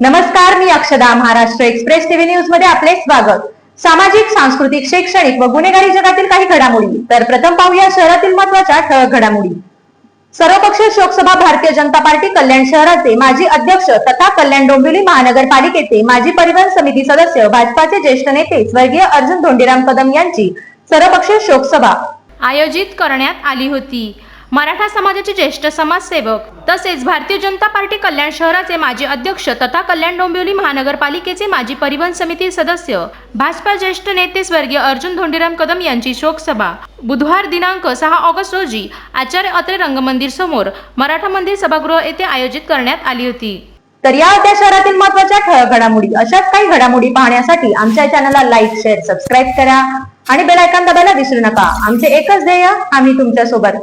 नमस्कार मी अक्षदा Maharashtra express TV न्यूजमध्ये आपले स्वागत. सामाजिक सांस्कृतिक शैक्षणिक व गुन्हेगारी जगातील काही घडामोडी. तर प्रथम पाहूया शहरातील महत्त्वाच्या ठळक घडामोडी. सर्वपक्षीय शोकसभा भारतीय जनता पार्टी कल्याण शहराचे माजी अध्यक्ष तथा कल्याण डोंबिवली महानगरपालिकेचे माजी परिवहन समिती सदस्य भाजपाचे ज्येष्ठ नेते स्वर्गीय अर्जुन धोंडीराम कदम यांची सर्वपक्षीय शोकसभा आयोजित करण्यात आली होती. मराठा समाजाचे ज्येष्ठ समाजसेवक तसेच भारतीय जनता पार्टी कल्याण शहराचे माजी अध्यक्ष तथा कल्याण डोंबिवली महानगरपालिकेचे माजी परिवहन समिती सदस्य भाजपा ज्येष्ठ नेते स्वर्गीय अर्जुन धोंडीराम कदम यांची शोकसभा. बुधवार दिनांक सहा ऑगस्ट रोजी आचार्य अत्रे रंगमंदिर समोर मराठा मंदिर सभागृह येथे आयोजित करण्यात आली होती. तर या होत्या शहरातील महत्त्वाच्या ठळक घडामोडी अशाच काही घडामोडी पाहण्यासाठी आमच्या चॅनलला लाईक शेअर सबस्क्राईब करा आणि बेल आयकॉन दाबायला विसरू नका. आमचे एकच ध्येय आम्ही तुमच्यासोबत